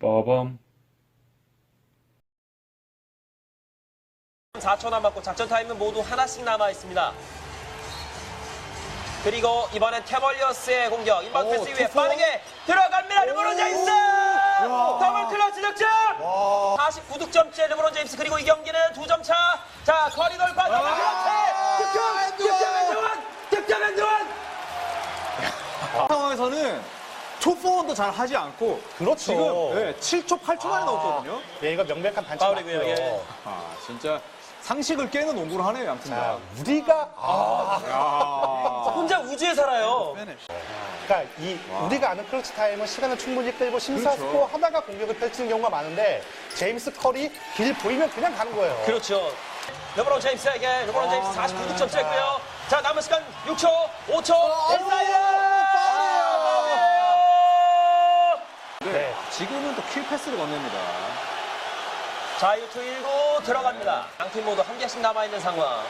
빠밤. 4초 남았고 작전 타임은 모두 하나씩 남아 있습니다. 그리고 이번엔 캐벌리어스의 공격. 인바운드 오, 패스 이후에 투포. 빠르게 들어갑니다. 르브론 제임스! 더블 클러치 득점! 49득점째 르브론 제임스. 그리고 이 경기는 두 점 차. 자 거리 돌파 더블 클러치 득점! 득점 엔드원 득점 엔드원 상황에서는 초포원도 잘 하지 않고 그렇죠. 지금 네, 7초, 8초 만에 넣었거든요. 예, 이거 명백한 반칙 파울이고요, 맞고요. 예. 아, 진짜 상식을 깨는 농구를 하네요, 아무튼. 자, 우리가 아, 아, 혼자 우주에 살아요. 그러니까 이 우리가 아는 클러치 타임은 시간을 충분히 끌고 심사숙고 그렇죠. 하다가 공격을 펼치는 경우가 많은데 제임스 컬이 길 보이면 그냥 가는 거예요. 그렇죠. 르브론 제임스에게 르브론 제임스 49득점 째고요. 자 남은 시간 6초, 5초, 인사이드. 네. 지금은 또 킬 패스를 건넵니다. 자유투 1구 들어갑니다. 양팀 모두 한 개씩 남아있는 상황.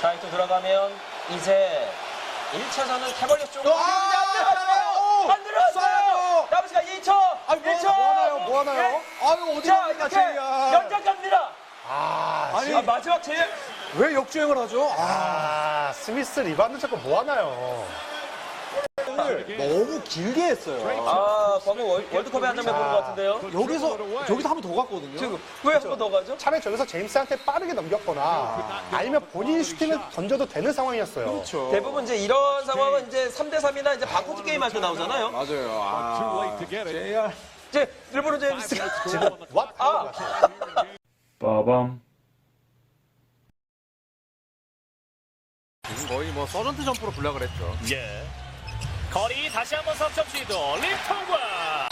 자유투 들어가면 이제 1차전은 캐벌리스 쪽으로 가는데 안 들어갔어요! 안 들어갔어요! 남은 시간 2초! 아니, 뭐, 1초! 뭐 하나요? 뭐 하나요? 아유, 어디 자, 갑니까, 제이야. 연장 갑니다. 아, 아니, 아, 마지막 제일 왜 역주행을 하죠? 아, 아, 스미스 리바운드 자꾸 뭐 하나요? 너무 길게 했어요. 아, 방금 월- 월드컵에 한 장면 보는 것 같은데요? 여기서, 저기서 한 번 더 갔거든요. 지금 왜 한 번 더 가죠? 차라리 저기서 제임스한테 빠르게 넘겼거나 아니면 본인이 슈팅을 던져도 되는 상황이었어요. 그렇죠. 대부분 이제 이런 상황은 이제 3대3이나 이제 바코드 게임 할 때 나오잖아요. 맞아요. 아, JR. 이제 르브론 제임스가 지금 왓? 아, 빠밤 지금 거의 뭐 서전트 점프로 블락을 했죠. 예. 거리 다시 한번 석점 시도. 립턴과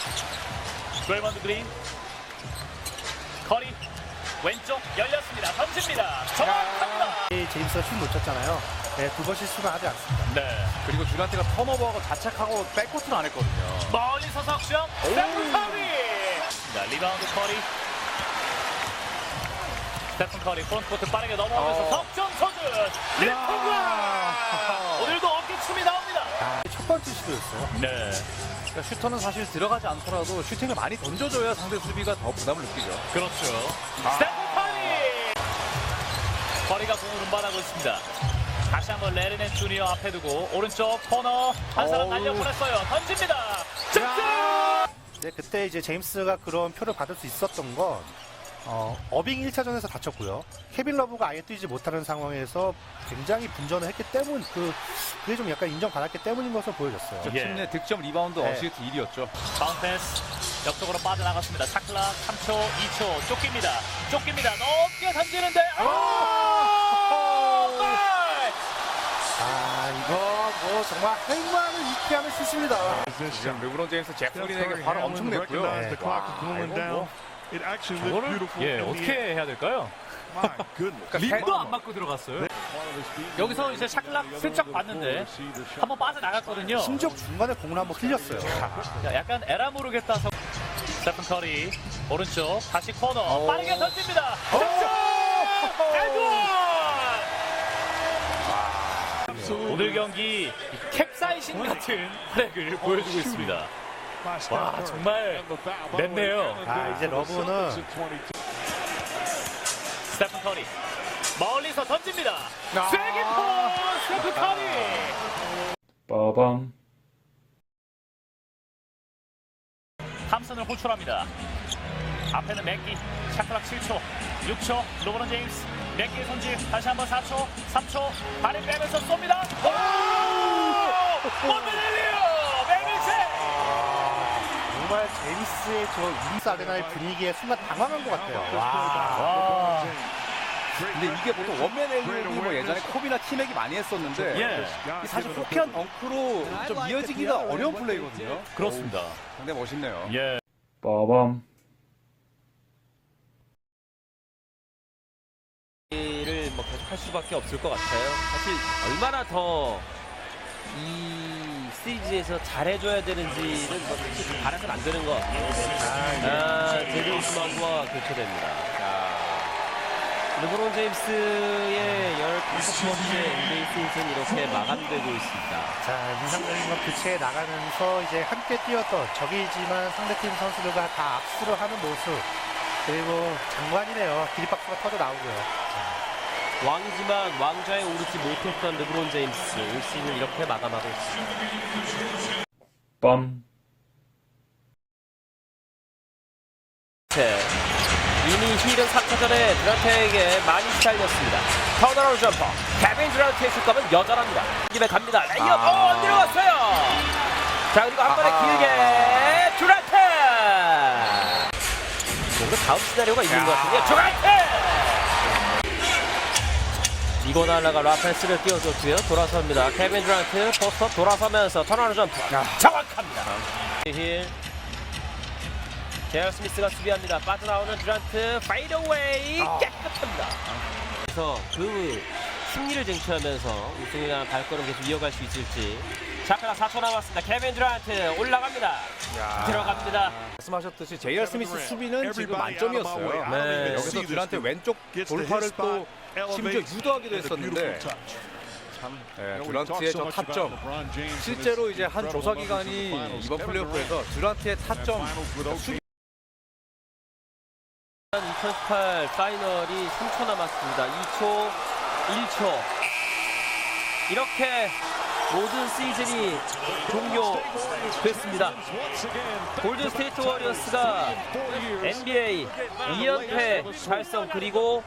드레이먼드 그린. 거리 왼쪽 열렸습니다. 던집니다. 정확합니다. 제임스가 슛 놓쳤잖아요. 네, 두번 실수는 하지 않습니다. 네. 그리고 듀란트가 턴오버하고 자책하고 백코트를 안 했거든요. 멀리서 석점. 스테픈 커리. 자 리바운드 커리. 스테픈 커리 프론트코트 빠르게 넘어오면서 어. 석점 소준 립턴과 오늘도 어깨춤이 나옵니다 첫 번째 시도였어요. 네 그러니까 슈터는 사실 들어가지 않더라도 슈팅을 많이 던져줘야 상대 수비가 더 부담을 느끼죠. 그렇죠. 스테픈 커리! 커리가 공을 운반하고 있습니다. 다시 한번 레르넨 주니어 앞에 두고 오른쪽 코너 한 사람 어우. 날려보냈어요. 던집니다. 득점! 네, 그때 이제 제임스가 그런 표를 받을 수 있었던 건 어, 어빙 1차전에서 다쳤고요. 케빈 러브가 아예 뛰지 못하는 상황에서 굉장히 분전을 했기 때문 그 그게 좀 약간 인정받았기 때문인 것으로 보여졌어요. 예. 팀내 득점 리바운드 네. 어시스트 1위였죠. 바운드 패스 옆쪽으로 빠져나갔습니다. 차클락 3초, 2초 쫓깁니다. 쫓깁니다. 높게 던지는데 아! 골! 아 이거 뭐 정말 할만을 잊게 하는 슛입니다. 지금 르브론 제임스 잭슨에게 바로 엄청 냈고요. 네. Clock is going down. Beautiful. 예, 어떻게. 해야 될까요? Goodness. 립도 안 맞고 들어갔어요. 여기서 이제 샤클락 슬쩍 봤는데 한번 빠져나갔거든요. 심지어 중간에 공을 한번 흘렸어요. 자, 약간 에라 모르겠다. 서... 스테픈 커리 오른쪽 다시 코너 빠르게 던집니다. 득점! 에드원! 오늘 경기 캡사이신 같은 활약을 보여주고 있습니다. 와. 정말 맵네요. 아 이제 러브는 스테픈 커리 멀리서 던집니다. 세기포 스테픈 커리. 빠밤 탐슨을 호출합니다. 앞에는 맥기, 샤클락 7초, 6초, 로버런 제임스, 맥기의 손질, 다시 한번 4초, 3초, 발을 빼면서 쏩니다. 오! 몬데렐리오! 정말 제임스의 저 인스 아레나의 분위기에 순간 당황한 것 같아요. 와, 근데 이게 보통 원맨 엘리오이 뭐 예전에 코비나 티맥이 많이 했었는데 예, 이 사실 호쾌한 덩크로 좀 이어지기가 어려운 플레이거든요. 그렇습니다. 상당히 멋있네요. 예. 빠밤 를 뭐 계속 할 수밖에 없을 것 같아요. 사실 얼마나 더 이 시리즈에서 잘해줘야 되는지는 뭐 바라서는 안 되는 것. 같아요. 아, 제리 우스만과 교체됩니다. 르브론 제임스의 15번째 NBA 시즌 이렇게 마감되고 있습니다. 자, 인상적인 건 교체에 나가면서 이제 함께 뛰었던 적이지만 상대팀 선수들과 다 악수를 하는 모습. 그리고 장관이네요. 기립박수가 터져 나오고요. 왕이지만 왕좌에 오르지 못했던 르브론 제임스 올 시즌 이렇게 마감하고 있습니다. 빰, 네. 이미 힐은 4차전에 드란트에게 많이 시달렸습니다. 턴어라운 점퍼. 케빈 드란트의 슛감은 여전합니다. 입에 갑니다. 레이업. 어, 안 들어갔어요. 자, 그리고 한 번에 길게 드란트. 뭔가 다음 시나리오가 있는 것 같은데요. 드란트. 이거 날라가 라펜스를 띄워줬고요. 돌아섭니다. 케빈 드란트 포스터 돌아서면서 턴어라운 점퍼. 정확합니다. 힐. 제어 스미스가 수비합니다. 빠져나오는 듀란트 파이더웨이 깨끗합니다. 그래서 그 승리를 쟁취하면서 향한 발걸음 계속 이어갈 수 있을지. 샤크가 4초 남았습니다. 케빈 듀란트 올라갑니다. 들어갑니다. 말씀하셨듯이 제이알 스미스 수비는 지금 만점이었어요. 네. 여기서 듀란트 왼쪽 돌파를 또 심지어 유도하기도 했었는데 참 예, 듀란트의 저 타점 실제로 이제 한 조사 기관이 이번 플레이오프에서 듀란트의 타점 수비 2018 파이널이 3초 남았습니다. 2초, 1초. 이렇게 모든 시즌이 종료됐습니다. 골든 스테이트 워리어스가 NBA 2연패 달성 그리고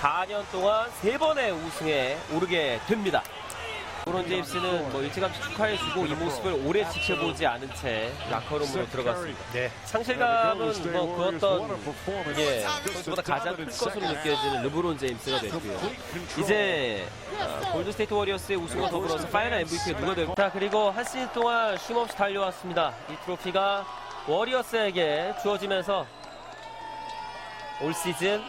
4년 동안 3번의 우승에 오르게 됩니다. 브론 제임스는 뭐 일찌감치 축하해주고 이 모습을 오래 지켜보지 않은 채 라커룸으로 들어갔습니다. 네. 상실감은 뭐 그 어떤 예, 선수보다 가장 큰 것으로 느껴지는 르브론 제임스가 됐고요. 이제 어, 골드스테이트 워리어스의 우승과 더불어서 파이널 MVP가 누가 될까? 그리고 한 시즌 동안 쉼 없이 달려왔습니다. 이 트로피가 워리어스에게 주어지면서 올 시즌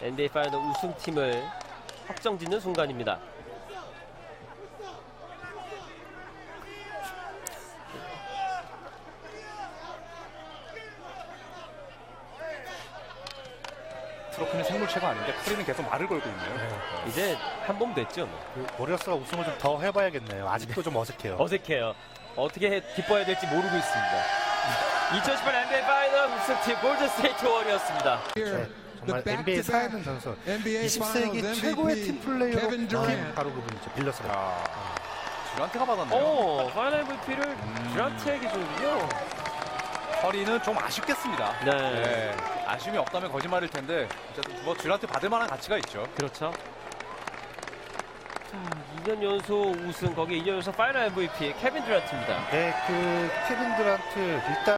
NBA 파이널 우승팀을 확정짓는 순간입니다. 트로피는 생물체가 아닌데 커리는 계속 말을 걸고 있네요. 이제 한번 됐죠. 뭐. 그 워리어스가 우승을 좀 더 해봐야겠네요. 아직도 좀 어색해요. 어색해요. 어떻게 해- 기뻐해야 될지 모르고 있습니다. 2018 NBA 파이널 우승팀 골든 스테이트 워리어스입니다. 네, 정말 NBA 살아있는 선수. 20세기 최고의 팀 플레이어로 꼽힌 바로 그분이죠. 빌러스. 아, 듀란트가 받았네요. 오, 파이널 MVP를 듀란트에게 주는군요. 커리는 좀 아쉽겠습니다. 네. 네, 아쉬움이 없다면 거짓말일 텐데 어쨌든 뭐 듀란트 받을 만한 가치가 있죠. 그렇죠. 자, 2년 연속 우승, 거기에 2년 연속 파이널 MVP 케빈 듀란트입니다. 네, 그 케빈 드란트 일단